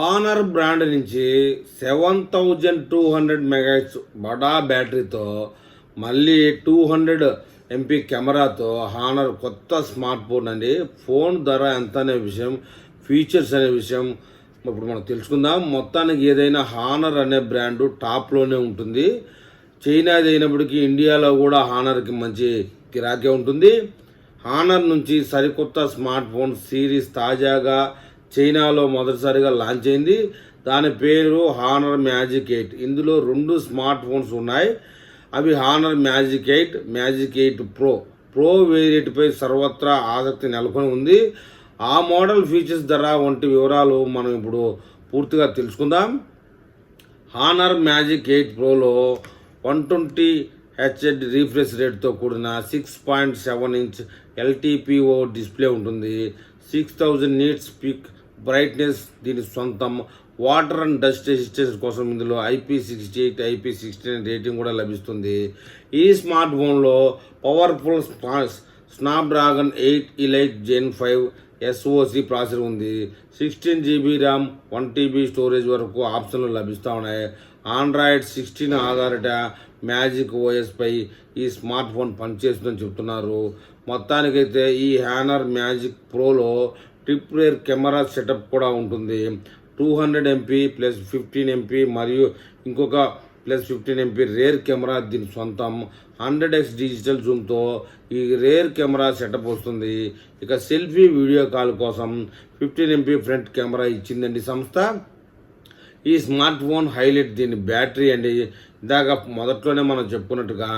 Honour brand నుంచి seven thousand two hundred మెగాట్స్ బడా బ్యాటరీతో మళ్ళీ టూ హండ్రెడ్ ఎంపీ కెమెరాతో హానర్ కొత్త స్మార్ట్ ఫోన్ అండి. ఫోన్ ధర ఎంత అనే విషయం ఫీచర్స్ అనే విషయం ఇప్పుడు మనం తెలుసుకుందాం. మొత్తానికి ఏదైనా హానర్ అనే బ్రాండు టాప్లోనే ఉంటుంది. చైనాది అయినప్పటికీ ఇండియాలో కూడా హానర్కి మంచి గిరాకీ ఉంటుంది. హానర్ నుంచి సరికొత్త స్మార్ట్ ఫోన్ సిరీస్ తాజాగా చైనాలో మొదటిసారిగా లాంచ్ అయింది. దాని పేరు హానర్ మ్యాజిక్ ఎయిట్ ఇందులో రెండు స్మార్ట్ ఫోన్స్ ఉన్నాయి. అవి Honor Magic eight Magic eight Pro Pro వేరియంట్పై సర్వత్రా ఆసక్తి నెలకొని ఉంది. ఆ మోడల్ ఫీచర్స్ ధర వంటి వివరాలు మనం ఇప్పుడు పూర్తిగా తెలుసుకుందాం. హానర్ మ్యాజిక్ ఎయిట్ ప్రోలో వన్ ట్వంటీ హెచ్ఎడ్ రీఫ్రెష్ రేట్తో కూడిన six point seven inch LTPO display ఉంటుంది. Six thousand nits peak brightness దీని సొంతం. వాటర్ అండ్ డస్ట్ రెసిస్టెన్స్ కోసం ఇందులో IP sixty eight IP sixty nine rating కూడా లభిస్తుంది. ఈ స్మార్ట్ ఫోన్లో powerful Snapdragon eight elite gen five SoC processor ఉంది. Sixteen GB RAM one TB storage వరకు ఆప్షన్లు లభిస్తూ ఉన్నాయి. ఆండ్రాయిడ్ సిక్స్టీన్ ఆధారిత మ్యాజిక్ ఓఎస్పై ఈ స్మార్ట్ ఫోన్ పనిచేస్తుందని చెప్తున్నారు. మొత్తానికైతే ఈ హ్యానర్ మ్యాజిక్ ప్రోలో ట్రిప్ రేర్ కెమెరా సెటప్ కూడా ఉంటుంది. Two hundred MP plus fifteen MP మరియు ఇంకొక plus fifteen MP rear camera దీని సొంతం. హండ్రెడ్ ఎక్స్ డిజిటల్ జూమ్తో ఈ రేర్ కెమెరా సెటప్ వస్తుంది. ఇక సెల్ఫీ వీడియో కాల్ కోసం ఫిఫ్టీన్ ఎంపీ ఫ్రంట్ కెమెరా ఇచ్చిందండి సంస్థ. ఈ స్మార్ట్ ఫోన్ హైలైట్ దీని బ్యాటరీ అండి. ఇందాక మొదట్లోనే మనం చెప్పుకున్నట్టుగా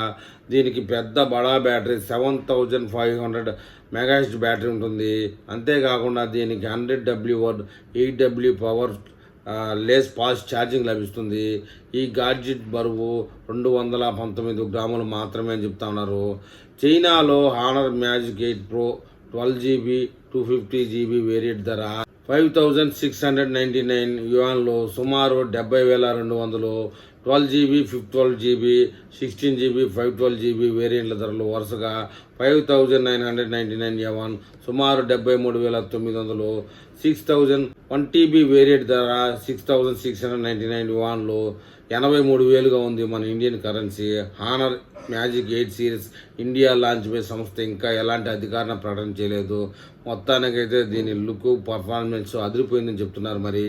దీనికి పెద్ద బడా battery seven thousand five hundred మెగాహెచ్ battery ఉంటుంది. అంతేకాకుండా దీనికి hundred W wired eight W power less fast charging లభిస్తుంది. ఈ గాడ్జెట్ బరువు రెండు వందల పంతొమ్మిది గ్రాములు మాత్రమే అని చెప్తా ఉన్నారు. చైనాలో Honor Magic eight Pro twelve GB two fifty GB variant ధర five thousand six hundred ninety nine యువాన్లు సుమారు డెబ్బై వేల రెండు వందలు twelve GB five twelve GB sixteen GB five twelve GB వేరియంట్ల ధరలు వరుసగా five thousand nine hundred ninety nine yuan సుమారు డెబ్బై మూడు వేల తొమ్మిది వందలు six thousand one TB variant ధర six thousand six hundred ninety nine యువాన్లో ఎనభై మూడు వేలుగా ఉంది మన Indian currency. Honor Magic eight series India launch పై సంస్థ ఇంకా ఎలాంటి అధికారణ ప్రకటన చేయలేదు. మొత్తానికైతే దీని లుక్ పర్ఫార్మెన్స్ అదిరిపోయిందని చెప్తున్నారు మరి.